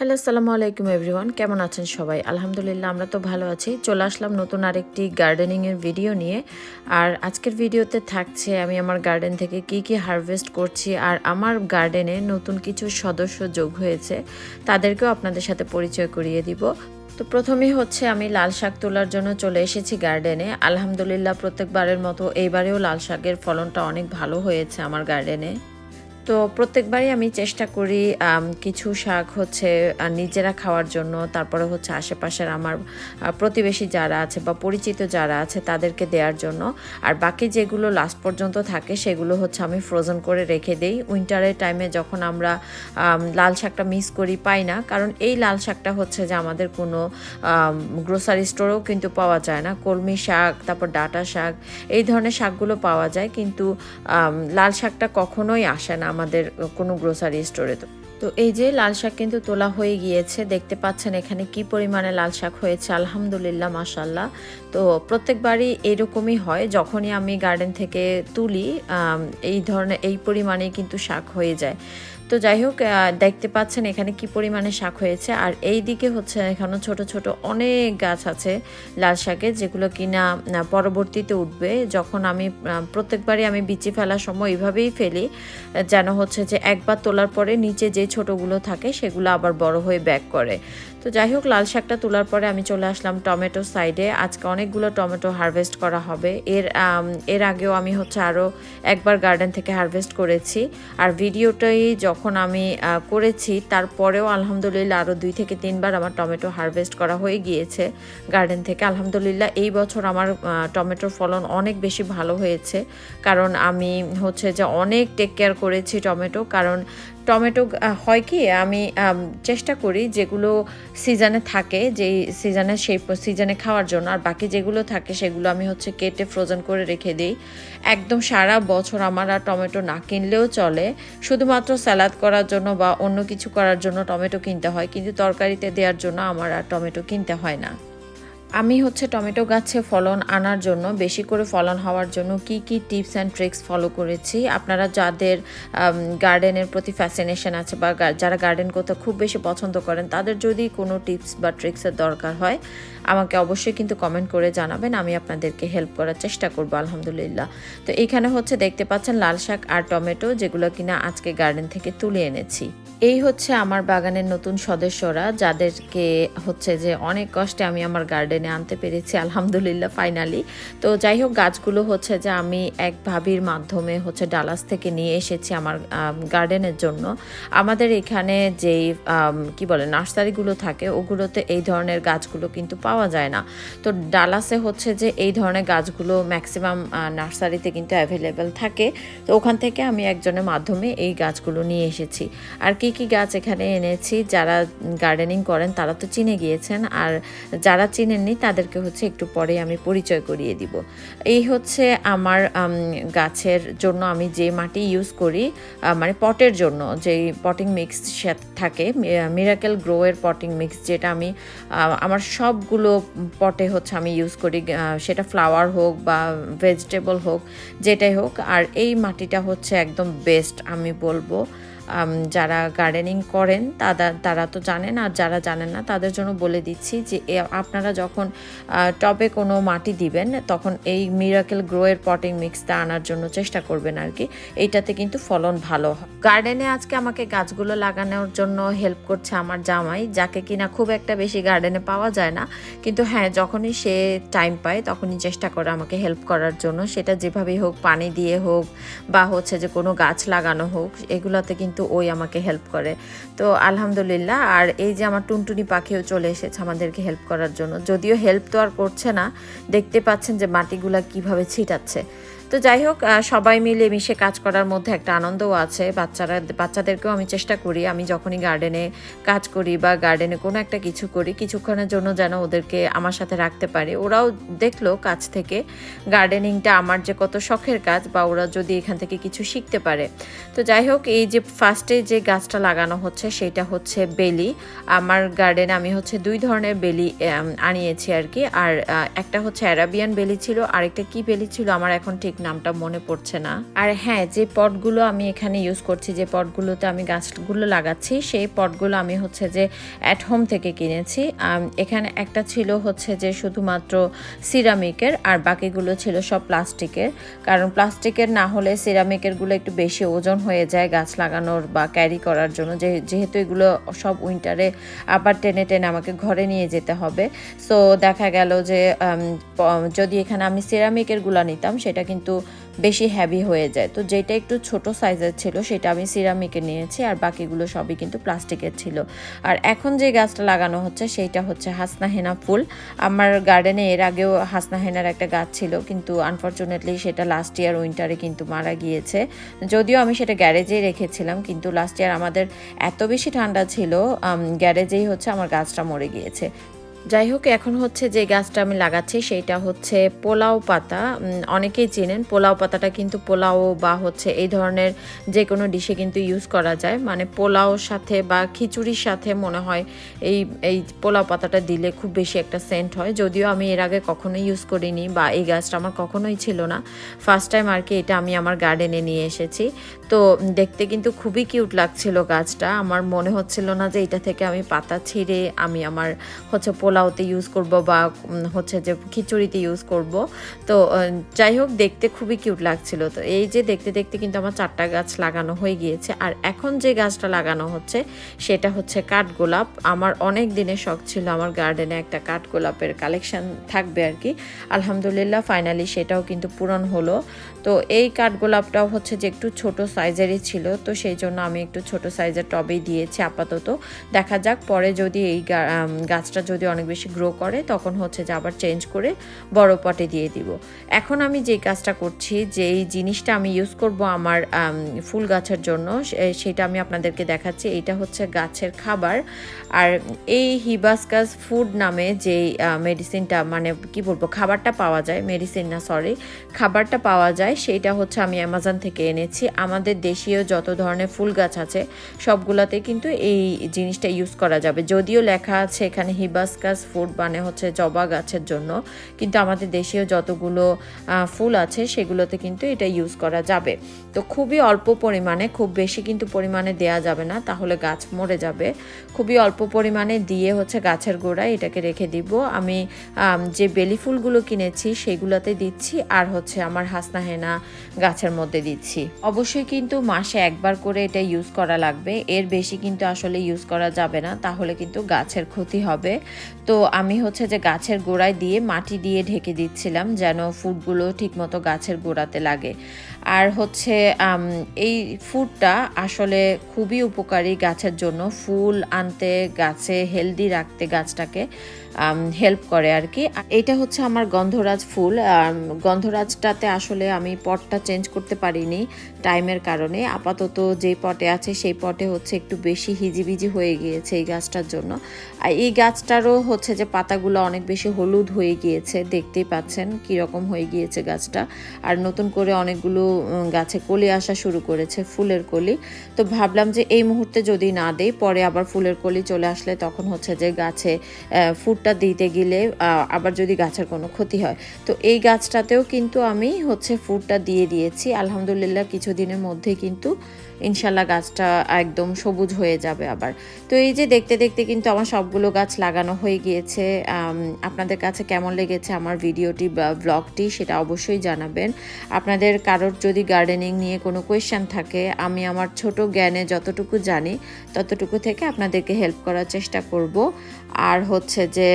Hello, আসসালামু আলাইকুম everyone. কেমন আছেন সবাই? আলহামদুলিল্লাহ, আমরা তো ভালো আছি। চলে আসলাম নতুন আরেকটি গার্ডেনিংয়ের ভিডিও নিয়ে। আর আজকের ভিডিওতে থাকছে আমি আমার গার্ডেন থেকে কি কি হারভেস্ট করছি আর আমার গার্ডেনে নতুন কিছু সদস্য যোগ হয়েছে, তাদেরকেও আপনাদের সাথে পরিচয় করিয়ে দিব। তো প্রথমেই হচ্ছে আমি লাল শাক তোলার জন্য চলে এসেছি গার্ডেনে। আলহামদুলিল্লাহ, প্রত্যেকবারের মতো এইবারেও লাল শাকের ফলনটা অনেক ভালো হয়েছে আমার গার্ডেনে। তো প্রত্যেকবারই আমি চেষ্টা করি কিছু শাক হচ্ছে নিজেরা খাওয়ার জন্য। তারপরে হচ্ছে আশেপাশের আমার প্রতিবেশী যারা আছে বা পরিচিত যারা আছে তাদেরকে দেওয়ার জন্য। আর বাকি যেগুলো লাস্ট পর্যন্ত থাকে সেগুলো হচ্ছে আমি ফ্রোজেন করে রেখে দিই। উইন্টারের টাইমে যখন আমরা লাল শাকটা মিস করি, পাই না। কারণ এই লাল শাকটা হচ্ছে যে আমাদের কোনো গ্রোসারি স্টোরেও কিন্তু পাওয়া যায় না। কলমি শাক, তারপর ডাটা শাক, এই ধরনের শাকগুলো পাওয়া যায়। কিন্তু লাল শাকটা কখনোই আসে না। আমাদের কোনো গ্রোসারি স্টোরে তো। তো এই যে লাল শাক কিন্তু তোলা হয়ে গিয়েছে, দেখতে পাচ্ছেন এখানে কি পরিমাণে লাল শাক হয়েছে, আলহামদুলিল্লাহ মাশাল্লাহ তো প্রত্যেকবারই এরকমই হয়, যখনই আমি গার্ডেন থেকে তুলি এই ধরনের, এই পরিমাণে কিন্তু শাক হয়ে যায়। তো যাই হোক দেখতে পাচ্ছেন এখানে কি পরিমাণে শাক হয়েছে, আর এই দিকে হচ্ছে এখানে ছোট ছোট অনেক গাছ আছে লাল শাকের যেগুলো কিনা পরবর্তীতে উঠবে। যখন আমি প্রত্যেকবারই আমি বিচি ফেলার সময় এইভাবেই ফেলি, যেন হচ্ছে যে একবার তোলার পরে নিচে যে ছোটগুলো থাকে সেগুলো আবার বড় হয়ে ব্যাক করে। তো যাই হোক, লাল শাকটা তোলার পরে আমি চলে আসলাম টমেটো সাইডে। আজকে অনেকগুলো টমেটো হারভেস্ট করা হবে। এর এর আগেও আমি হচ্ছে আরও একবার গার্ডেন থেকে হারভেস্ট করেছি। আর ভিডিওটাই যখন আমি করেছি, তারপরেও আলহামদুলিল্লাহ আরও দুই থেকে তিনবার আমার টমেটো হারভেস্ট করা হয়ে গিয়েছে গার্ডেন থেকে। আলহামদুলিল্লাহ এই বছর আমার টমেটোর ফলন অনেক বেশি ভালো হয়েছে। কারণ আমি হচ্ছে যে অনেক টেক কেয়ার করেছি টমেটো। কারণ টমেটো হয় কি আমি, চেষ্টা করি যেগুলো সিজনে থাকে, যেই সিজনে সেই সিজনে খাওয়ার জন্য, আর বাকি যেগুলো থাকে সেগুলো আমি হচ্ছে কেটে ফ্রোজেন করে রেখে দিই। একদম সারা বছর আমার আর টমেটো না কিনলেও চলে। শুধুমাত্র স্যালাদ করার জন্য বা অন্য কিছু করার জন্য টমেটো কিনতে হয়, কিন্তু তরকারিতে দেওয়ার জন্য আমার আর টমেটো কিনতে হয় না। আমি হচ্ছে টমেটো গাছে ফলন আনার জন্য, বেশি করে ফলন হওয়ার জন্য কি কি টিপস অ্যান্ড ট্রিক্স ফলো করেছি? আপনারা যাদের গার্ডেনের প্রতি ফ্যাসিনেশন আছে বা যারা গার্ডেন করতে খুব বেশি পছন্দ করেন, তাদের যদি কোনো টিপস বা ট্রিক্সের দরকার হয়, আমাকে অবশ্যই কিন্তু কমেন্ট করে জানাবেন, আমি আপনাদেরকে হেল্প করার চেষ্টা করব, আলহামদুলিল্লাহ। তো এইখানে হচ্ছে দেখতে পাচ্ছেন লাল শাক আর টমেটো, যেগুলো কিনা আজকে গার্ডেন থেকে তুলে এনেছি। এই হচ্ছে আমার বাগানের নতুন সদস্যরা, যাদেরকে হচ্ছে যে অনেক কষ্টে আমি আমার গার্ডেনে আনতে পেরেছি, আলহামদুলিল্লাহ ফাইনালি তো যাই হোক, গাছগুলো হচ্ছে যে আমি এক ভাবির মাধ্যমে হচ্ছে ডালাস থেকে নিয়ে এসেছি আমার গার্ডেনের জন্য। আমাদের এখানে যেই কি বলে, নার্সারিগুলো থাকে, ওগুলোতে এই ধরনের গাছগুলো কিন্তু পাওয়া যায় না। তো ডালাসে হচ্ছে যে এই ধরনের গাছগুলো ম্যাক্সিমাম নার্সারিতে কিন্তু অ্যাভেলেবেল থাকে। তো ওখান থেকে আমি একজনের মাধ্যমে এই গাছগুলো নিয়ে এসেছি। আর কি কি গাছ এখানে এনেছি, যারা গার্ডেনিং করেন তারা তো চিনে গিয়েছেন, আর যারা চিনেননি তাদেরকে হচ্ছে একটু পরে আমি পরিচয় করিয়ে দিব। এই হচ্ছে আমার গাছের জন্য আমি যে মাটি ইউজ করি মানে পটের জন্য, যেই পটিং মিক্স থাকে মিরাকেল গ্রোয়ের পটিং মিক্স যেটা আমি আমার সবগুলো পটে হচ্ছে আমি ইউজ করি সেটা ফ্লাওয়ার হোক বা ভেজিটেবল হোক, যেটাই হোক, আর এই মাটিটা হচ্ছে একদম বেস্ট আমি বলব। যারা গার্ডেনিং করেন তারা তারা তো জানেন, আর যারা জানেন না, তাদের জন্য বলে দিচ্ছি যে আপনারা যখন টবে কোনো মাটি দিবেন, তখন এই মিরাকেল গ্রোয়ের পটিং মিক্সটা আনার জন্য চেষ্টা করবেন আর কি। এইটাতে কিন্তু ফলন ভালো হয়। গার্ডেনে আজকে আমাকে গাছগুলো লাগানোর জন্য হেল্প করছে আমার জামাই, যাকে কিনা খুব একটা বেশি গার্ডেনে পাওয়া যায় না। কিন্তু হ্যাঁ যখনই সে টাইম পায়, তখনই চেষ্টা করে আমাকে হেল্প করার জন্য। সেটা যেভাবেই হোক, পানি দিয়ে হোক, বা হচ্ছে যে কোনো গাছ লাগানো হোক, এগুলোতে কিন্তু ওই আমাকে হেল্প করে। তো আলহামদুলিল্লাহ, আর এই যে আমার টুনটুনি পাখিও চলে এসেছে আমাদেরকে হেল্প করার জন্য। যদিও হেল্প তো আর করছে না, দেখতে পাচ্ছেন যে মাটিগুলা কীভাবে ছিটাচ্ছে। তো যাই হোক সবাই মিলে মিশে কাজ করার মধ্যে একটা আনন্দও আছে। বাচ্চারা, বাচ্চাদেরকেও আমি চেষ্টা করি, আমি যখনই গার্ডেনে কাজ করি বা গার্ডেনে কোনো একটা কিছু করি, কিছুক্ষণের জন্য যেন ওদেরকে আমার সাথে রাখতে পারি। ওরাও দেখল কাজ থেকে গার্ডেনিংটা আমার যে কত শখের কাজ বা ওরা যদি এখান থেকে কিছু শিখতে পারে। তো যাই হোক, এই যে ফার্স্টে যে গাছটা লাগানো হচ্ছে, সেটা হচ্ছে বেলি। আমার গার্ডেনে আমি হচ্ছে দুই ধরনের বেলি আনিয়েছি আর কি। আর একটা হচ্ছে অ্যারাবিয়ান বেলি ছিল, আরেকটা কি বেলি ছিল আমার এখন ঠিক নামটা মনে পড়ছে না। আর হ্যাঁ যে পটগুলো আমি এখানে ইউজ করছি, যে পটগুলোতে আমি গাছগুলো লাগাচ্ছি, সেই পটগুলো আমি হচ্ছে যে অ্যাট হোম থেকে কিনেছি। এখানে একটা ছিল হচ্ছে যে শুধুমাত্র সিরামিকের আর বাকিগুলো ছিল সব প্লাস্টিকের কারণ প্লাস্টিকের না হলে সিরামিকেরগুলো একটু বেশি ওজন হয়ে যায় গাছ লাগানোর বা ক্যারি করার জন্য। যেহেতু এগুলো সব উইন্টারে আবার টেনে টেনে আমাকে ঘরে নিয়ে যেতে হবে। সো দেখা গেল যে যদি এখানে আমি সিরামিকেরগুলা নিতাম, সেটা কিন্তু বেশি হ্যাভি হয়ে যায়। তো যেটা একটু ছোট সাইজের ছিল, সেটা আমি সিরামিকে নিয়েছি আর বাকিগুলো সবই কিন্তু প্লাস্টিকের ছিল। আর এখন যে গাছটা লাগানো হচ্ছে, সেইটা হচ্ছে হাসনা হেনা ফুল। আমার গার্ডেনে এর আগেও হাসনা হেনার একটা গাছ ছিল, কিন্তু আনফর্চুনেটলি সেটা লাস্ট ইয়ার উইন্টারে কিন্তু মারা গিয়েছে। যদিও আমি সেটা গ্যারেজেই রেখেছিলাম, কিন্তু লাস্ট ইয়ার আমাদের এত বেশি ঠান্ডা ছিল গ্যারেজেই হচ্ছে আমার গাছটা মরে গিয়েছে। যাই হোক, এখন হচ্ছে যে গাছটা আমি লাগাচ্ছি সেইটা হচ্ছে পোলাও পাতা। অনেকেই চেনেন পোলাও পাতাটা কিন্তু পোলাও বা হচ্ছে এই ধরনের যে কোনো ডিশে কিন্তু ইউজ করা যায়। মানে পোলাওর সাথে বা খিচুড়ির সাথে মনে হয় এই এই পোলাও পাতাটা দিলে খুব বেশি একটা সেন্ট হয়। যদিও আমি এর আগে কখনোই ইউজ করিনি বা এই গাছটা আমার কখনোই ছিল না। ফার্স্ট টাইম আর কি এটা আমি আমার গার্ডেনে নিয়ে এসেছি। তো দেখতে কিন্তু খুবই কিউট লাগছিল গাছটা। আমার মনে হচ্ছিল না যে এটা থেকে আমি পাতা ছিঁড়ে আমি আমার হচ্ছে পোলাওতে ইউজ করব বা হচ্ছে যে খিচুড়িতে ইউজ করব। তো যাই হোক, দেখতে খুবই কিউট লাগছিল। তো এই যে দেখতে দেখতে কিন্তু আমার চারটা গাছ লাগানো হয়ে গিয়েছে। আর এখন যে গাছটা লাগানো হচ্ছে, সেটা হচ্ছে কাঠগোলাপ আমার অনেক দিনের শখ ছিল আমার গার্ডেনে একটা কাঠগোলাপের কালেকশন থাকবে আর কি। আলহামদুলিল্লাহ ফাইনালি সেটাও কিন্তু পূরণ হলো। তো এই কাঠগোলাপটাও হচ্ছে যে একটু ছোট সাইজেরই ছিল। তো সেই জন্য আমি একটু ছোট সাইজের টবেই দিয়েছি আপাতত। দেখা যাক, পরে যদি এই গাছটা যদি অনেক বেশি গ্রো করে, তখন হচ্ছে যে আবার চেঞ্জ করে বড় পটে দিয়ে দিব। এখন আমি যে কাজটা করছি, যে এই জিনিসটা আমি ইউজ করব আমার ফুল গাছের জন্য সেটা আমি আপনাদেরকে দেখাচ্ছি। এটা হচ্ছে গাছের খাবার। আর এই হিবাসকাস ফুড নামে যে মেডিসিনটা মানে কি বলব, খাবারটা পাওয়া যায় মেডিসিন না সরি খাবারটা পাওয়া যায় সেইটা হচ্ছে আমি অ্যামাজন থেকে এনেছি। আমাদের দেশীয় যত ধরনের ফুল গাছ আছে, সবগুলাতে কিন্তু এই জিনিসটা ইউজ করা যাবে। যদিও লেখা আছে এখানে হিবাসকাস ফুড মানে হচ্ছে জবা গাছের জন্য। কিন্তু আমাদের দেশীয় যতগুলো ফুল আছে সেগুলোতে কিন্তু এটা ইউজ করা যাবে। তো খুবই অল্প পরিমাণে, খুব বেশি কিন্তু পরিমাণে দেয়া যাবে না, তাহলে গাছ মরে যাবে। খুবই অল্প পরিমাণে দিয়ে হচ্ছে গাছের গোড়ায় এটাকে রেখে দিব। আমি যে বেলি ফুলগুলো কিনেছি সেগুলোতে দিচ্ছি, আর হচ্ছে আমার হাসনা হেনা গাছের মধ্যে দিচ্ছি। অবশ্যই কিন্তু মাসে একবার করে এটা ইউজ করা লাগবে। এর বেশি কিন্তু আসলে ইউজ করা যাবে না, তাহলে কিন্তু গাছের ক্ষতি হবে। তো আমি হচ্ছে যে গাছের গোড়ায় দিয়ে মাটি দিয়ে ঢেকে দিচ্ছিলাম যেন ফুটগুলো ঠিকমতো গাছের গোড়াতে লাগে। আর হচ্ছে এই ফুডটা আসলে খুবই উপকারী গাছের জন্য। ফুল আনতে, গাছে হেলদি রাখতে গাছটাকে হেল্প করে আর কি। এইটা হচ্ছে আমার গন্ধরাজ ফুল। গন্ধরাজটাতে আসলে আমি পটটা চেঞ্জ করতে পারিনি টাইমের কারণে। আপাতত যে পটে আছে, সেই পটে হচ্ছে একটু বেশি হিজিবিজি হয়ে গিয়েছে এই গাছটার জন্য। আর এই গাছটারও হচ্ছে যে পাতাগুলো অনেক বেশি হলুদ হয়ে গিয়েছে, দেখতেই পাচ্ছেন কীরকম হয়ে গিয়েছে গাছটা। আর নতুন করে অনেকগুলো গাছে কলি আসা শুরু করেছে, ফুলের কলি। তো ভাবলাম যে এই মুহূর্তে যদি না দেই, পরে আবার ফুলের কলি চলে আসলে তখন হচ্ছে যে গাছে ফুটটা দিতে গেলে আবার যদি গাছের কোনো ক্ষতি হয়। তো এই গাছটাতেও কিন্তু আমি হচ্ছে ফুটটা দিয়ে দিয়েছি। আলহামদুলিল্লাহ কিছুদিনের মধ্যে কিন্তু ইনশাল্লাহ গাছটা একদম সবুজ হয়ে যাবে আবার। তো এই যে দেখতে দেখতে কিন্তু আমার সবগুলো গাছ লাগানো হয়ে গিয়েছে। আপনাদের কাছে কেমন লেগেছে আমার ভিডিওটি বা ব্লগটি সেটা অবশ্যই জানাবেন। আপনাদের কারোর যদি গার্ডেনিং নিয়ে কোনো কোয়েশ্চেন থাকে, আমি আমার ছোট জ্ঞানে যতটুকু জানি, ততটুকু থেকে আপনাদেরকে হেল্প করার চেষ্টা করব। আর হচ্ছে যে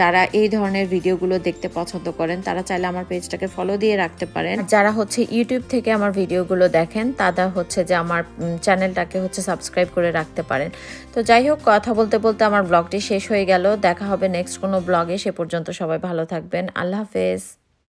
যারা এই ধরনের ভিডিওগুলো দেখতে পছন্দ করেন, তারা চাইলে আমার পেজটাকে ফলো দিয়ে রাখতে পারেন। যারা হচ্ছে ইউটিউব থেকে আমার ভিডিওগুলো দেখেন, তারা হচ্ছে যে আমার চ্যানেলটাকে হচ্ছে সাবস্ক্রাইব করে রাখতে পারেন। তো যাই হোক, কথা বলতে বলতে আমার ব্লগটি শেষ হয়ে গেল। দেখা হবে নেক্সট কোনো ব্লগে সে পর্যন্ত সবাই ভালো থাকবেন। আল্লাহ হাফেজ।